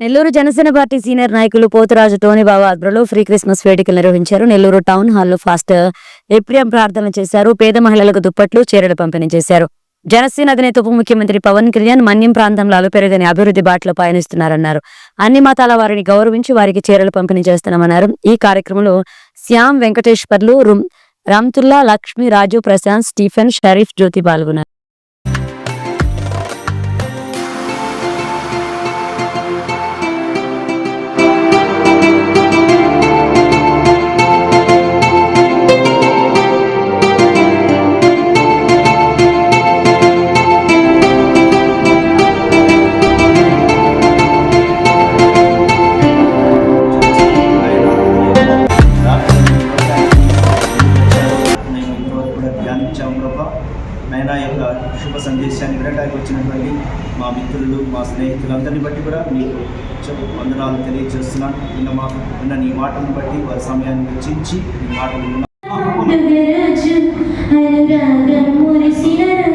Nellore Janasena party senior నాయకులు పోతురాజు టోనీబాబు ఆధ్వర్యంలో free Christmas వేడుకలు నిర్వహించారు. నెల్లూరు టౌన్ హాల్లో ఫాస్ట్ ఏప్రియం ప్రార్థన చేశారు. పేద మహిళలకు దుప్పట్లు చీరలు పంపిణీ చేశారు. జనసేన అధినేత ఉప ముఖ్యమంత్రి పవన్ కళ్యాణ్ మన్యం ప్రాంతంలో అలుపెరగని అభివృద్ధి బాటలో పయనిస్తున్నారన్నారు. అన్ని మతాల వారిని గౌరవించి వారికి చీరలు పంపిణీ చేస్తున్నామన్నారు. ఈ కార్యక్రమంలో శ్యామ్ వెంకటేశ్వర్లు రుమ్ రామ్తుల్లా లక్ష్మి రాజు ప్రశాంత్ స్టీఫెన్ షరీఫ్ జ్యోతి పాల్గొన్నారు. శుభ సందేశాన్ని వినడానికి వచ్చినటువంటి మా మిత్రులు మా స్నేహితులందరినీ బట్టి కూడా మీకు వందనాలు తెలియజేస్తున్నాను. నిన్న మా నిన్న నీ మాటను బట్టి వారి సమయాన్ని వెచ్చించి నీ మాటలు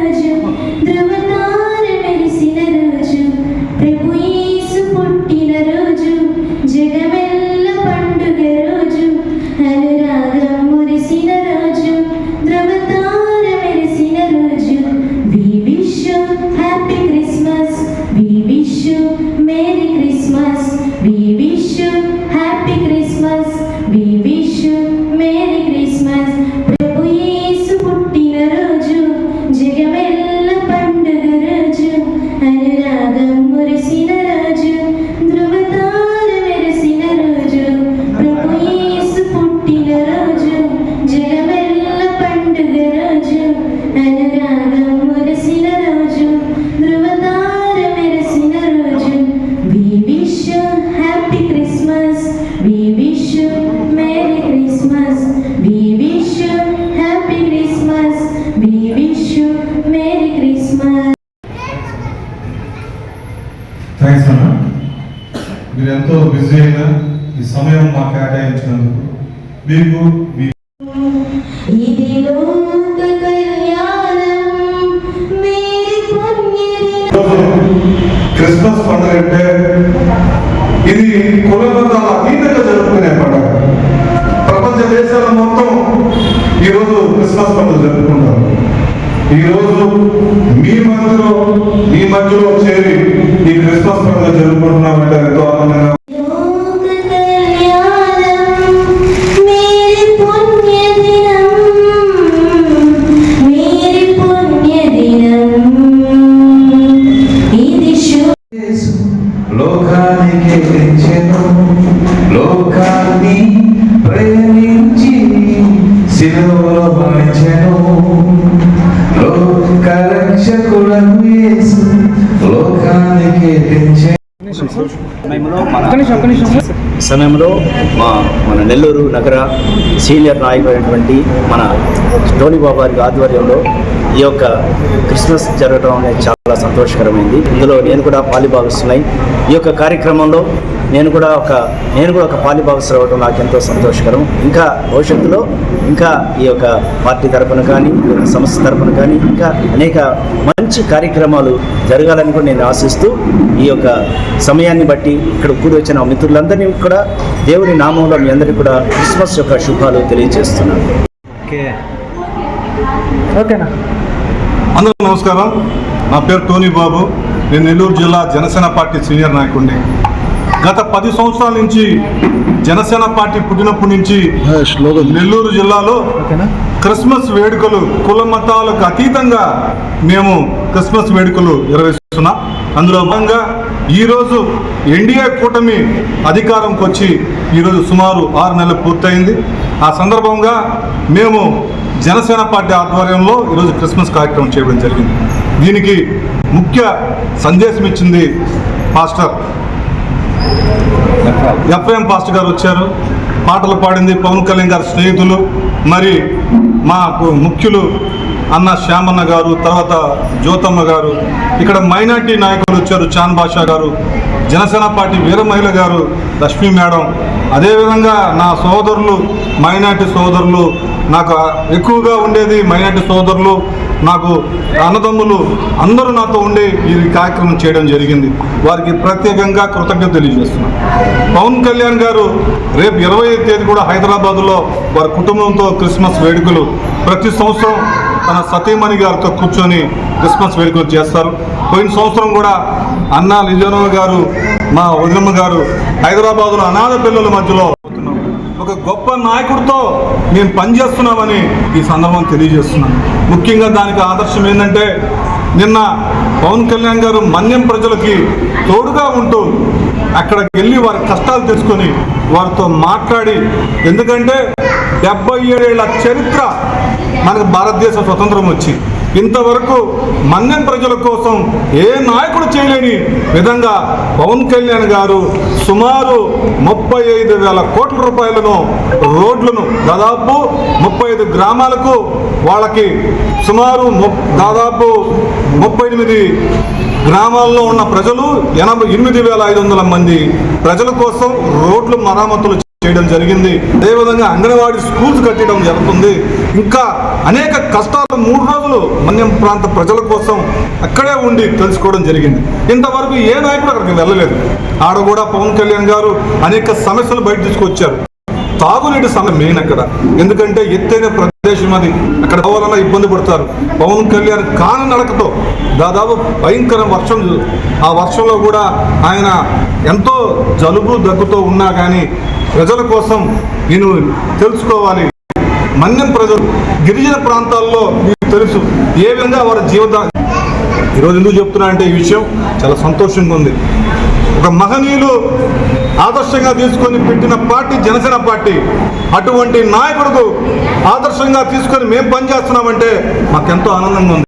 రాజు మురిసిన రాజు మీరు ఎంతో బిజీ అయిన ఈ సమయం మాకు కేటాయించినందుకు మీకు మీ క్రిస్మస్ పండుగ అంటే ఇది కుల మతాల అతీతంగా జరుపుకునే పండుగ. ప్రపంచ దేశాల మొత్తం ఈరోజు క్రిస్మస్ పండుగ జరుపుకుంటారు. ఈరోజు మీ మధ్యలో మీ మధ్యలో చేరి ఈ క్రిస్మస్ పండుగ జరుపుకుంటున్నామంటే ఎంతో ఆనందంగా లోకానికి తెచ్చెను లోకాన్ని ప్రేమించి శిలువలో సమయంలో మన సమయంలో మా మన నెల్లూరు నగర సీనియర్ నాయకుడైనటువంటి మన టోనీ బాబు గారి ఆధ్వర్యంలో ఈ యొక్క క్రిస్మస్ జరగడం అనేది చాలా సంతోషకరమైంది. ఇందులో నేను కూడా పాలిభాగస్తున్నాయి ఈ యొక్క కార్యక్రమంలో నేను కూడా ఒక నేను కూడా ఒక పాలిభాగస్ అవ్వడం నాకు ఎంతో సంతోషకరం. ఇంకా భవిష్యత్తులో ఇంకా ఈ యొక్క పార్టీ తరపున కానీ ఈ యొక్క సంస్థ తరపున కానీ ఇంకా అనేక మంచి కార్యక్రమాలు జరగాలని కూడా నేను ఆశిస్తూ ఈ యొక్క సమయాన్ని బట్టి ఇక్కడ కూడి వచ్చిన మిత్రులందరినీ కూడా దేవుని నామంలో మీ అందరికీ కూడా క్రిస్మస్ యొక్క శుభాలు తెలియజేస్తున్నాను. అందరూ నమస్కారం. నా పేరు టోనీ బాబు. నేను నెల్లూరు జిల్లా జనసేన పార్టీ సీనియర్ నాయకుడిని. గత పది సంవత్సరాల నుంచి జనసేన పార్టీ పుట్టినప్పటి నుంచి నెల్లూరు జిల్లాలో క్రిస్మస్ వేడుకలు కుల మతాలకు అతీతంగా మేము క్రిస్మస్ వేడుకలు నిర్వహిస్తున్నాం. అందులో భాగంగా ఈరోజు ఎన్డీఏ కూటమి అధికారంకి వచ్చి ఈరోజు సుమారు ఆరు నెలలు పూర్తయింది. ఆ సందర్భంగా మేము జనసేన పార్టీ ఆధ్వర్యంలో ఈరోజు క్రిస్మస్ కార్యక్రమం చేయడం జరిగింది. దీనికి ముఖ్య సందేశం ఇచ్చింది పాస్టర్ ఎఫ్ఐఎం పాస్టర్ గారు వచ్చారు. పాటలు పాడింది పవన్ కళ్యాణ్ గారి స్నేహితులు. మరి మాకు ముఖ్యులు అన్న శ్యామన్న గారు తర్వాత జ్యోతమ్మ గారు ఇక్కడ మైనార్టీ నాయకులు వచ్చారు చాన్ బాషా గారు జనసేన పార్టీ వీరమహిళ గారు లక్ష్మీ మేడం. అదేవిధంగా నా సోదరులు మైనార్టీ సోదరులు నాకు ఎక్కువగా ఉండేది మైనార్టీ సోదరులు నాకు అన్నదమ్ములు అందరూ నాతో ఉండే ఈ కార్యక్రమం చేయడం జరిగింది. వారికి ప్రత్యేకంగా కృతజ్ఞత తెలియజేస్తున్నాను పవన్ కళ్యాణ్ గారు రేపు ఇరవై తేదీ కూడా హైదరాబాద్లో వారి కుటుంబంతో క్రిస్మస్ వేడుకలు ప్రతి సంవత్సరం తన సతీమణి గారితో కూర్చొని క్రిస్మస్ వేడుకలు చేస్తారు. పోయిన సంవత్సరం కూడా అన్నా లిజోనో గారు మా వదిలమ్మ గారు హైదరాబాద్లో అనాథ పిల్లల మధ్యలో ఒక గొప్ప నాయకుడితో మేము పనిచేస్తున్నామని ఈ సందర్భం తెలియజేస్తున్నాను. ముఖ్యంగా దానికి ఆదర్శం ఏంటంటే నిన్న పవన్ కళ్యాణ్ గారు మన్యం ప్రజలకి తోడుగా ఉంటూ అక్కడికి వెళ్ళి వారి కష్టాలు తెలుసుకొని వారితో మాట్లాడి ఎందుకంటే డెబ్బై ఏడేళ్ళ చరిత్ర మనకు భారతదేశ స్వతంత్రం వచ్చి ఇంతవరకు మన్యం ప్రజల కోసం ఏ నాయకుడు చేయలేని విధంగా పవన్ కళ్యాణ్ గారు సుమారు ముప్పై ఐదు వేల కోట్ల రూపాయలను రోడ్లను దాదాపు ముప్పై ఐదు గ్రామాలకు వాళ్ళకి సుమారు ము- దాదాపు ముప్పై ఎనిమిది గ్రామాల్లో ఉన్న ప్రజలు ఎనభై ఎనిమిది వేల ఐదు వందల మంది ప్రజల కోసం రోడ్లు మరామతులు చేయడం జరిగింది. అదేవిధంగా అంగన్వాడీ స్కూల్స్ కట్టడం జరుగుతుంది. ఇంకా అనేక కష్టాలు మూడు రోజులు మన్యం ప్రాంత ప్రజల కోసం అక్కడే ఉండి తెలుసుకోవడం జరిగింది. ఇంతవరకు ఏ నాయకుడు అక్కడికి వెళ్ళలేదు. ఆడ కూడా పవన్ కళ్యాణ్ గారు అనేక సమస్యలు బయట తీసుకొచ్చారు. తాగునీటి సమస్య మెయిన్ అక్కడ. ఎందుకంటే ఎత్తైన ప్రదేశం అది. అక్కడ కావాలన్నా ఇబ్బంది పడతారు. పవన్ కళ్యాణ్ కాని నడకతో దాదాపు భయంకర వర్షం ఆ వర్షంలో కూడా ఆయన ఎంతో జలుబు దగ్గుతో ఉన్నా కానీ ప్రజల కోసం నేను తెలుసుకోవాలి. మన్యం ప్రజలు గిరిజన ప్రాంతాల్లో మీకు తెలుసు ఏ విధంగా వారి జీవిత ఈరోజు ఎందుకు చెప్తున్నా అంటే ఈ విషయం చాలా సంతోషంగా ఉంది. ఒక మహనీయులు ఆదర్శంగా తీసుకొని పెట్టిన పార్టీ జనసేన పార్టీ అటువంటి నాయకుడు ఆదర్శంగా తీసుకొని మేము పనిచేస్తున్నామంటే మాకెంతో ఆనందంగా ఉంది.